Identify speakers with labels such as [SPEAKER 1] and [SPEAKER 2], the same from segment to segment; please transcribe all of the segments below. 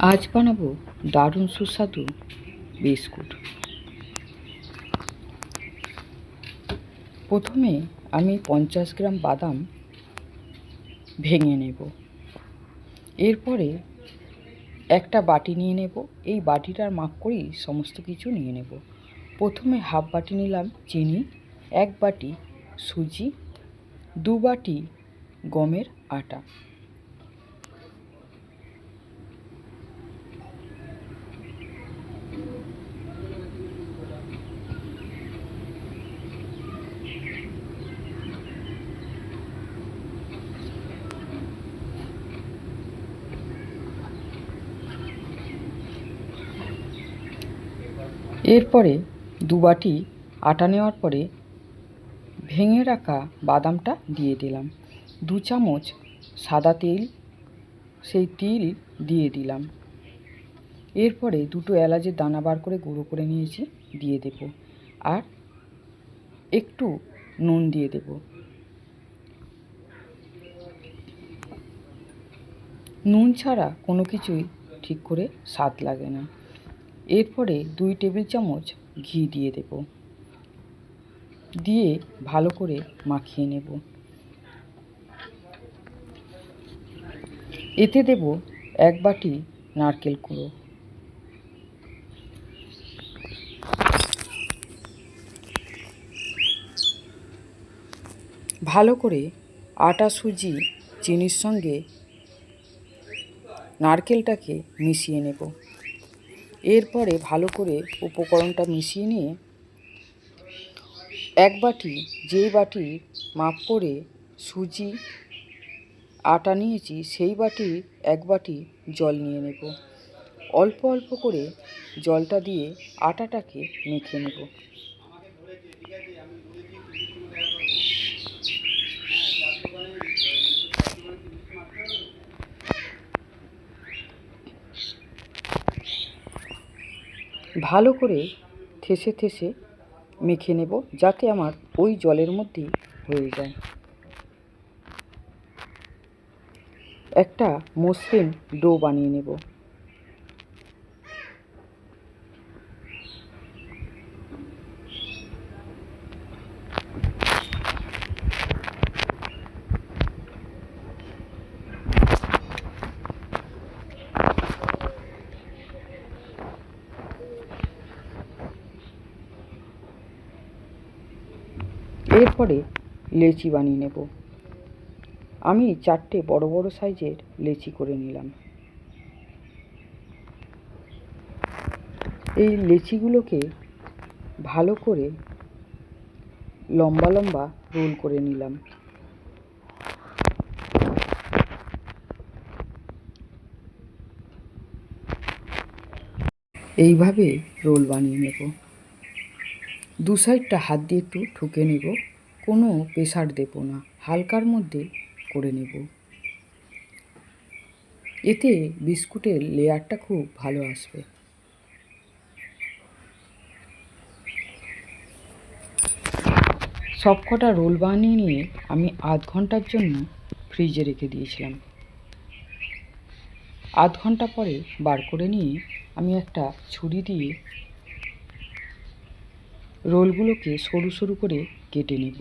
[SPEAKER 1] আজ বানাবো দারুণ সুস্বাদু বিস্কুট। প্রথমে আমি পঞ্চাশ গ্রাম বাদাম ভেঙে নেব। এরপরে একটা বাটি নিয়ে নেব। এই বাটিটার মাপ করেই সমস্ত কিছু নিয়ে নেব। প্রথমে হাফ বাটি নিলাম চিনি, এক বাটি সুজি, দু বাটি গমের আটা। এরপরে দু বাটি আটা নেওয়ার পরে ভেঙে রাখা বাদামটা দিয়ে দিলাম। দু চামচ সাদা তেল, সেই তিল দিয়ে দিলাম। এরপরে দুটো এলাচের দানা বার করে গুঁড়ো করে নিয়েছি, দিয়ে দেব। আর একটু নুন দিয়ে দেব। নুন ছাড়া কোনো কিছুই ঠিক করে স্বাদ লাগে না। এরপরে দুই টেবিল চামচ ঘি দিয়ে দেব। দিয়ে ভালো করে মাখিয়ে নেব। এতে দেব এক বাটি নারকেল কুড়ো। ভালো করে আটা, সুজি, চিনির সঙ্গে নারকেলটাকে মিশিয়ে নেব। এরপরে ভালো করে উপকরণটা মিশিয়ে নিয়ে এক বাটি, যেই বাটি মাপ করে সুজি, আটা নিয়েছি, সেই বাটি এক বাটি জল নিয়ে নেব। অল্প অল্প করে জলটা দিয়ে আটাটাকে মেখে নেব। ভালো করে ঠেসে ঠেসে মেখে নেব যাতে আমার ওই জলের মধ্যেই হয়ে যায়। একটা মসৃণ ডো বানিয়ে নেব। এরপরে লেচি বানিয়ে নেব। আমি চারটে বড় বড় সাইজের লেচি করে নিলাম। এই লেচিগুলোকে ভালো করে লম্বা লম্বা রোল করে নিলাম। এইভাবে রোল বানিয়ে নেব। দু সাইডটা হাত দিয়ে একটু ঠুকে নেব। কোনো প্রেসার দেব না, হালকার মধ্যে করে নেব। এতে বিস্কুটের লেয়ারটা খুব ভালো আসবে। সবকটা রোল বানিয়ে নিয়ে আমি আধ ঘণ্টার জন্য ফ্রিজে রেখে দিয়েছিলাম। আধ ঘণ্টা পরে বার করে নিয়ে আমি একটা ছুরি দিয়ে রোলগুলোকে সরু সরু করে কেটে নেব।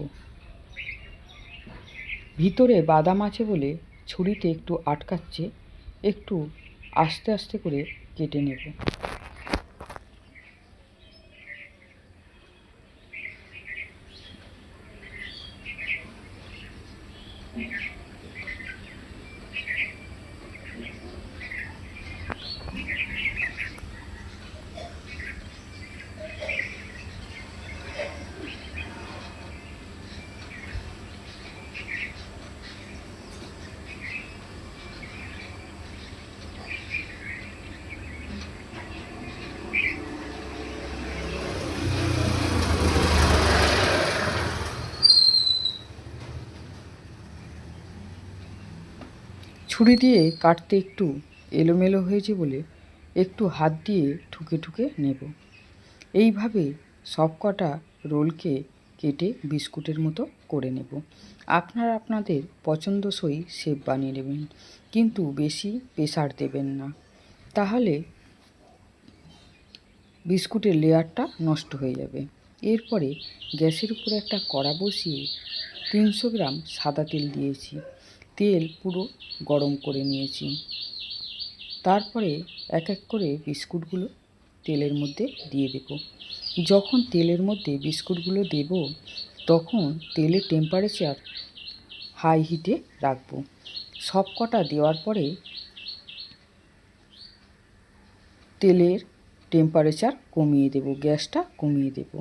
[SPEAKER 1] ভিতরে বাদাম আছে বলে ছুরিতে একটু আটকাচ্ছে, একটু আস্তে আস্তে করে কেটে নেব। ছুরি দিয়ে কাটতে একটু এলোমেলো হয়েছে বলে একটু হাত দিয়ে ঠুকে ঠুকে নেব। এইভাবে সব কটা রোলকে কেটে বিস্কুটের মতো করে নেব। আপনারা আপনাদের পছন্দসই শেপ বানিয়ে নেবেন, কিন্তু বেশি প্রেসার দেবেন না। তাহলে বিস্কুটের লেয়ারটা নষ্ট হয়ে যাবে। এরপরে গ্যাসের উপরে একটা কড়া বসিয়ে তিনশো গ্রাম সাদা তেল দিয়েছি। তেল পুরো গরম করে নিয়েছি। তারপরে এক এক করে বিস্কুটগুলো তেলের মধ্যে দিয়ে দেব। যখন তেলের মধ্যে বিস্কুটগুলো দেব, তখন তেলের টেম্পারেচার হাই হিটে রাখব। সব কটা দেওয়ার পরে তেলের টেম্পারেচার কমিয়ে দেব, গ্যাসটা কমিয়ে দেব।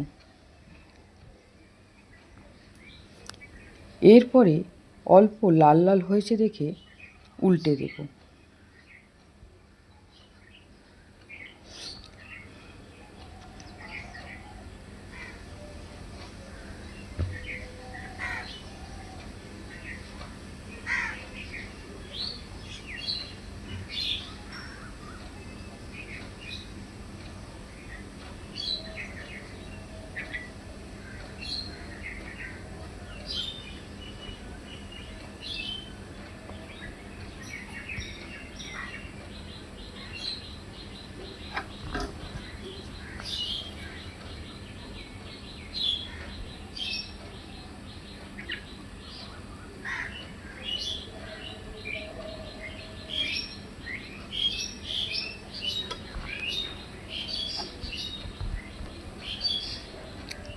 [SPEAKER 1] এরপরে অল্প লাল লাল হয়েছে দেখে উল্টে দেব।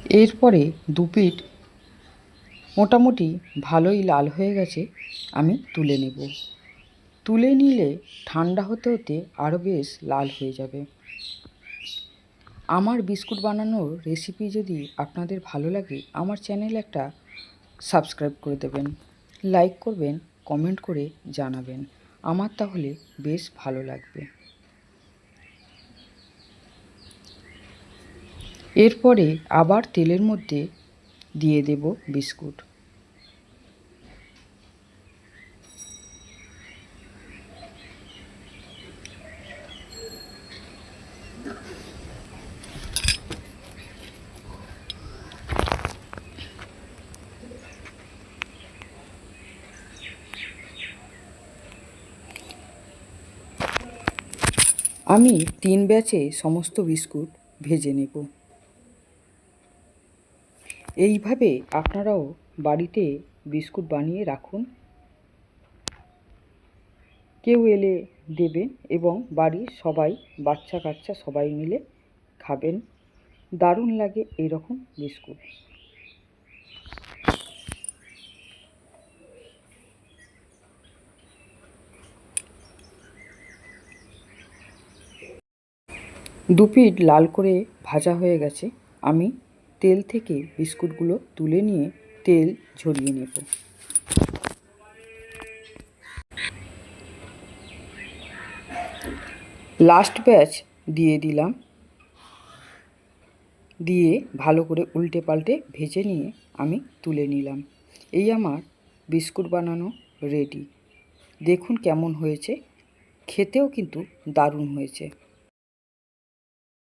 [SPEAKER 1] এরপরে দু পিঠ মোটামুটি ভালোই লাল হয়ে গেছে, আমি তুলে নেব। তুলে নিলে ঠান্ডা হতে হতে আরও বেশ লাল হয়ে যাবে। আমার বিস্কুট বানানোর রেসিপি যদি আপনাদের ভালো লাগে, আমার চ্যানেল একটা সাবস্ক্রাইব করে দেবেন। লাইক করবেন কমেন্ট করে জানাবেন। আমার তাহলে বেশ ভালো লাগবে। এরপরে আবার তেলের মধ্যে দিয়ে দেব বিস্কুট। আমি তিন ব্যাচে সমস্ত বিস্কুট ভেজে নেব। এইভাবে আপনারাও বাড়িতে বিস্কুট বানিয়ে রাখুন। কেউ এলে দেবেন এবং বাড়ির সবাই বাচ্চা কাচ্চা সবাই মিলে খাবেন। দারুণ লাগে এইরকম বিস্কুট। দু পিঠ লাল করে ভাজা হয়ে গেছে। আমি তেল থেকে বিস্কুটগুলো তুলে নিয়ে তেল ঝরিয়ে নেব। লাস্ট ব্যাচ দিয়ে দিলাম। দিয়ে ভালো করে উল্টে পাল্টে ভেজে নিয়ে আমি তুলে নিলাম। এই আমার বিস্কুট বানানো রেডি দেখুন কেমন হয়েছে। খেতেও কিন্তু দারুণ হয়েছে।